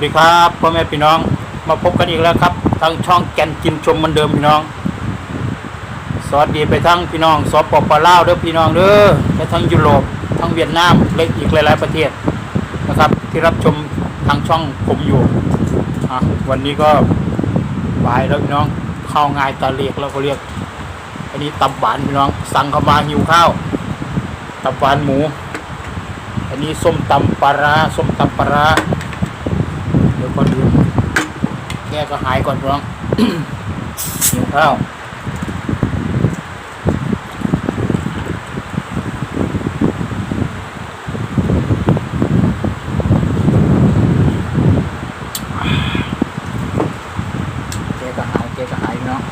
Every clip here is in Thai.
สวัสดีครับพ่อแม่พี่น้องมาพบกันอีกแล้วครับ ทางช่องแกนกินชมเหมือนเดิมพี่น้อง สวัสดีไปทั้งพี่น้องสปปลาวเด้อพี่น้องเด้อและทั้งยุโรปทั้งเวียดนามและอีกหลาย ๆ ประเทศนะครับ ที่รับชมทางช่องผมอยู่อะวันนี้ก็บ่ายแล้วพี่น้องข้าวง่ายตาเลียกแล้วก็เรียก อันนี้ตับหวานพี่น้อง สั่งเข้ามาหิวข้าวตับหวานหมู อันนี้ส้มตำปลาส้มตำปลา ก่อนอื่นแกก็หายก่อนพ้องหิวข้าวแกก็หายแกก็หายพี่น้อง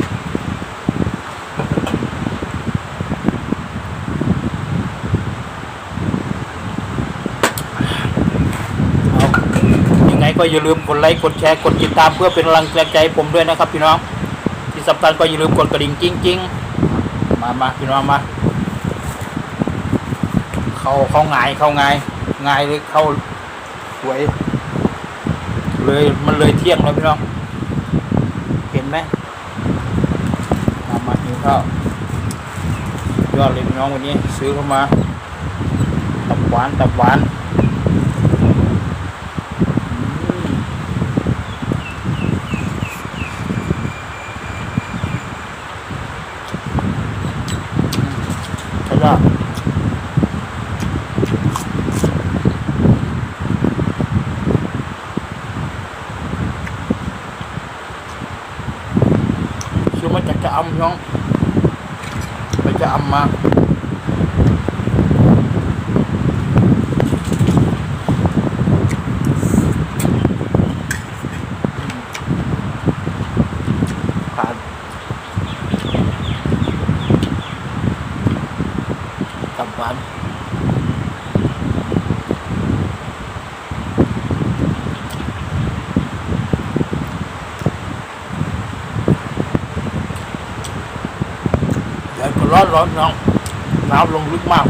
เอายังไง ก็อย่าลืมกดไลค์กดแชร์กดติดตามเพื่อเป็นกำลังใจให้ผมด้วยนะครับ พี่น้อง ที่สำคัญก็อย่าลืมกดกระดิ่งจริง ๆ มามาพี่น้องมา เขาเขาหงายเขาหงายงายเลยเขาสวย เลยมันเลยเที่ยงแล้วพี่น้อง เห็นไหมมามาหิวข้าวยอดเลยพี่น้องวันนี้ ซื้อเข้ามาตับหวานตับหวาน ใช่ป่ะชื่อมาจากจะอำน้องไปจะอำมา ผ่านตับหวานแดดก็ ร้อนร้อนน้องน้ำลงลึกมาก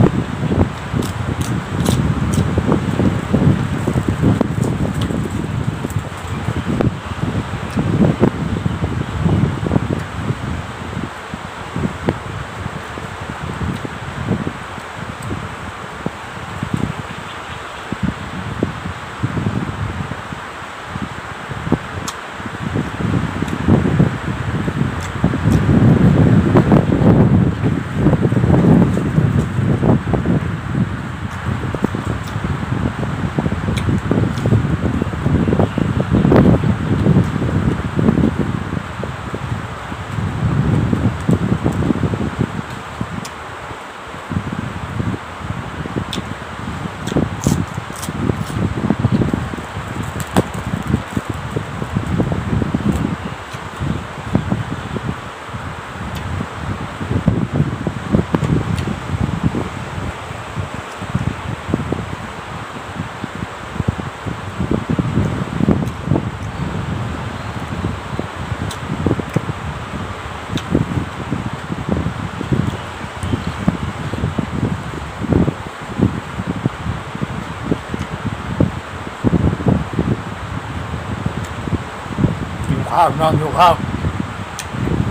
ข้าวนอนอยู่ข้าว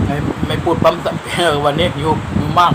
ไม่ไม่พูดปั๊มสัมเพลวันนี้หิวหิวมาก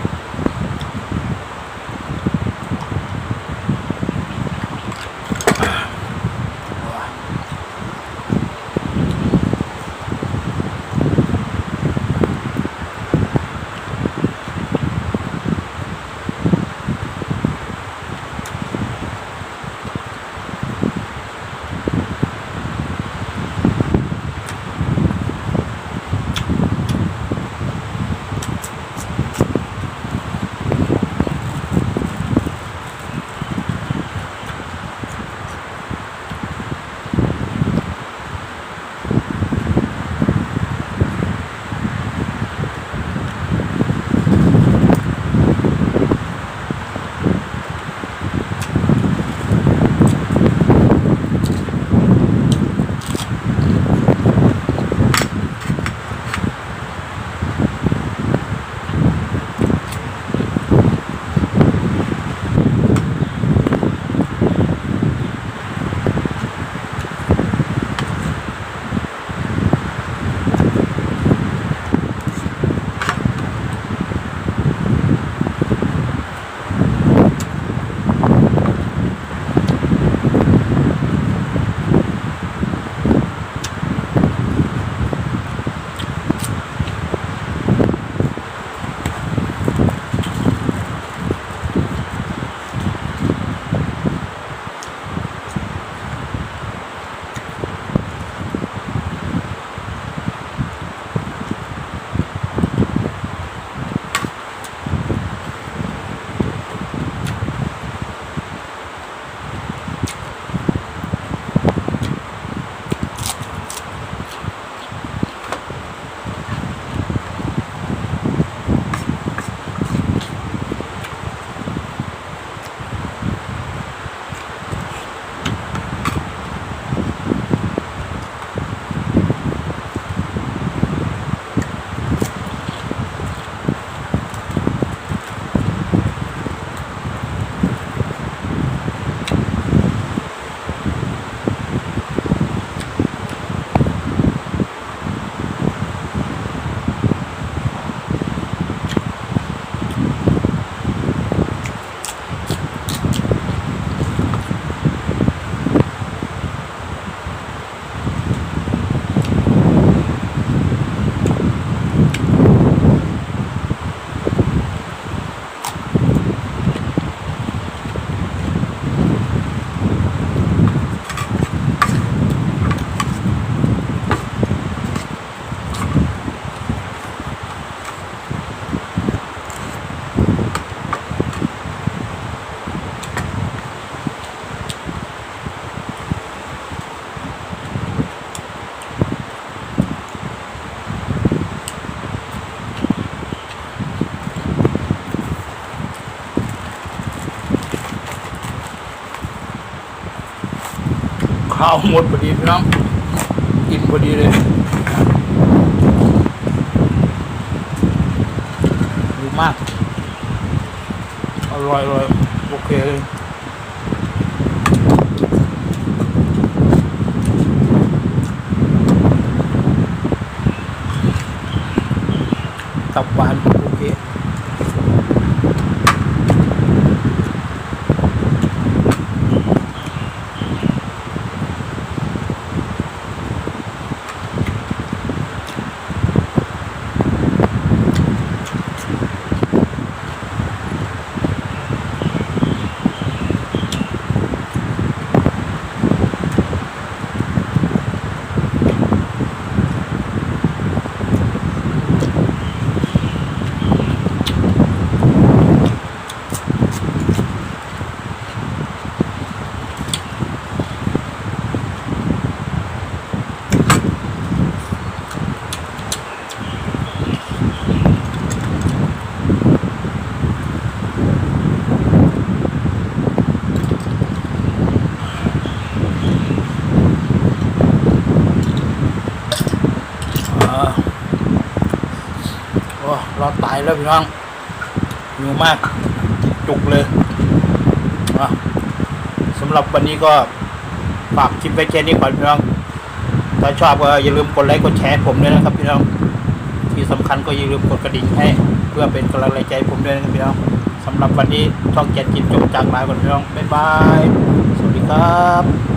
ข้าวหมดพอดีพี่น้องกินพอดีเลยดีมากอร่อยอร่อยโอเคเลย แล้วพี่น้องหิวมากจุกเลยสำหรับวันนี้ก็ฝากคลิปไว้แค่นี้ก่อนพี่น้อง ถ้าชอบก็อย่าลืมกดไลค์กดแชร์ผมด้วยนะครับพี่น้อง ที่สำคัญก็อย่าลืมกดกระดิ่งให้ เพื่อเป็นกำลังใจให้ผมด้วยนะครับพี่น้องสำหรับวันนี้ช่องแกนกินจบจากลาก่อนพี่น้องบ๊ายบาย สวัสดีครับ